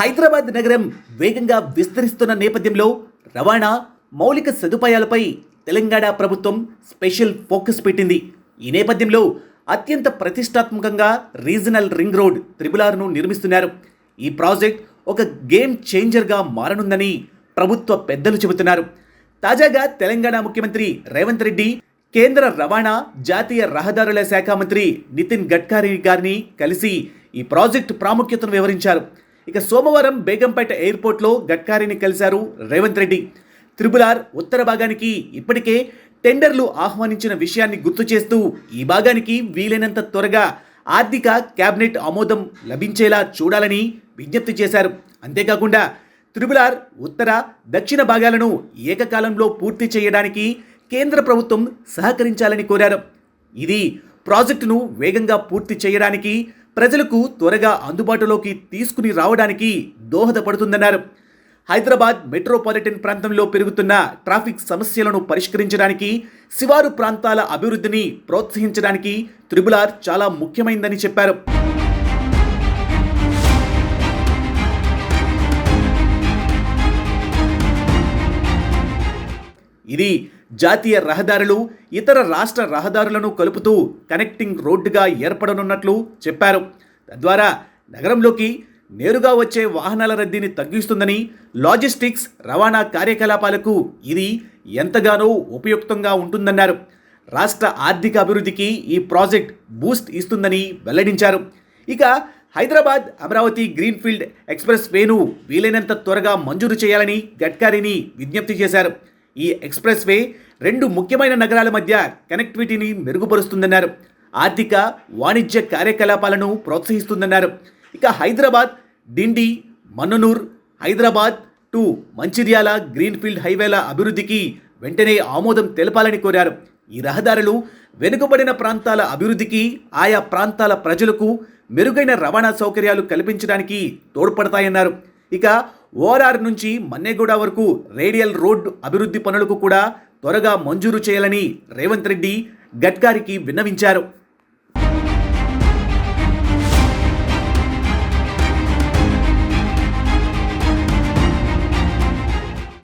హైదరాబాద్ నగరం వేగంగా విస్తరిస్తున్న నేపథ్యంలో రవాణా మౌలిక సదుపాయాలపై తెలంగాణ ప్రభుత్వం స్పెషల్ ఫోకస్ పెట్టింది. ఈ నేపథ్యంలో అత్యంత ప్రతిష్టాత్మకంగా రీజనల్ రింగ్ రోడ్ త్రిబులార్ను నిర్మిస్తున్నారు. ఈ ప్రాజెక్ట్ ఒక గేమ్ చేంజర్గా మారనుందని ప్రభుత్వ పెద్దలు చెబుతున్నారు. తాజాగా తెలంగాణ ముఖ్యమంత్రి రేవంత్ రెడ్డి కేంద్ర రవాణా జాతీయ రహదారుల శాఖ మంత్రి నితిన్ గడ్కరీ గారిని కలిసి ఈ ప్రాజెక్టు ప్రాముఖ్యతను వివరించారు. ఇక సోమవారం బేగంపేట ఎయిర్పోర్ట్లో గడ్కారీని కలిశారు రేవంత్ రెడ్డి. త్రిబులార్ ఉత్తర భాగానికి ఇప్పటికే టెండర్లు ఆహ్వానించిన విషయాన్ని గుర్తు చేస్తూ ఈ భాగానికి వీలైనంత త్వరగా ఆర్థిక కేబినెట్ ఆమోదం లభించేలా చూడాలని విజ్ఞప్తి చేశారు. అంతేకాకుండా త్రిబులార్ ఉత్తర దక్షిణ భాగాలను ఏకకాలంలో పూర్తి చేయడానికి కేంద్ర ప్రభుత్వం సహకరించాలని కోరారు. ఇది ప్రాజెక్టును వేగంగా పూర్తి చేయడానికి ప్రజలకు త్వరగా అందుబాటులోకి తీసుకుని రావడానికి దోహదపడుతుందన్నారు. హైదరాబాద్ మెట్రోపాలిటన్ ప్రాంతంలో పెరుగుతున్న ట్రాఫిక్ సమస్యలను పరిష్కరించడానికి శివారు ప్రాంతాల అభివృద్ధిని ప్రోత్సహించడానికి త్రిబులార్ చాలా ముఖ్యమైందని చెప్పారు. ఇది జాతీయ రహదారులు ఇతర రాష్ట్ర రహదారులను కలుపుతూ కనెక్టింగ్ రోడ్డుగా ఏర్పడనున్నట్లు చెప్పారు. తద్వారా నగరంలోకి నేరుగా వచ్చే వాహనాల రద్దీని తగ్గిస్తుందని లాజిస్టిక్స్ రవాణా కార్యకలాపాలకు ఇది ఎంతగానో ఉపయుక్తంగా ఉంటుందన్నారు. రాష్ట్ర ఆర్థిక అభివృద్ధికి ఈ ప్రాజెక్ట్ బూస్ట్ ఇస్తుందని వెల్లడించారు. ఇక హైదరాబాద్ అమరావతి గ్రీన్ఫీల్డ్ ఎక్స్ప్రెస్ వేను వీలైనంత త్వరగా మంజూరు చేయాలని గడ్కరీని విజ్ఞప్తి చేశారు. ఈ ఎక్స్ప్రెస్ వే రెండు ముఖ్యమైన నగరాల మధ్య కనెక్టివిటీని మెరుగుపరుస్తుందన్నారు. ఆర్థిక వాణిజ్య కార్యకలాపాలను ప్రోత్సహిస్తుందన్నారు. ఇక హైదరాబాద్ డిండి మన్ననూర్ హైదరాబాద్ టు మంచిర్యాల గ్రీన్ఫీల్డ్ హైవేల అభివృద్ధికి వెంటనే ఆమోదం తెలపాలని కోరారు. ఈ రహదారులు వెనుకబడిన ప్రాంతాల అభివృద్ధికి ఆయా ప్రాంతాల ప్రజలకు మెరుగైన రవాణా సౌకర్యాలు కల్పించడానికి తోడ్పడతాయన్నారు. ఇక ఓఆర్ఆర్ నుంచి మన్నెగూడ వరకు రేడియల్ రోడ్డు అభివృద్ధి పనులకు కూడా త్వరగా మంజూరు చేయాలని రేవంత్ రెడ్డి గడ్కారికి విన్నవించారు.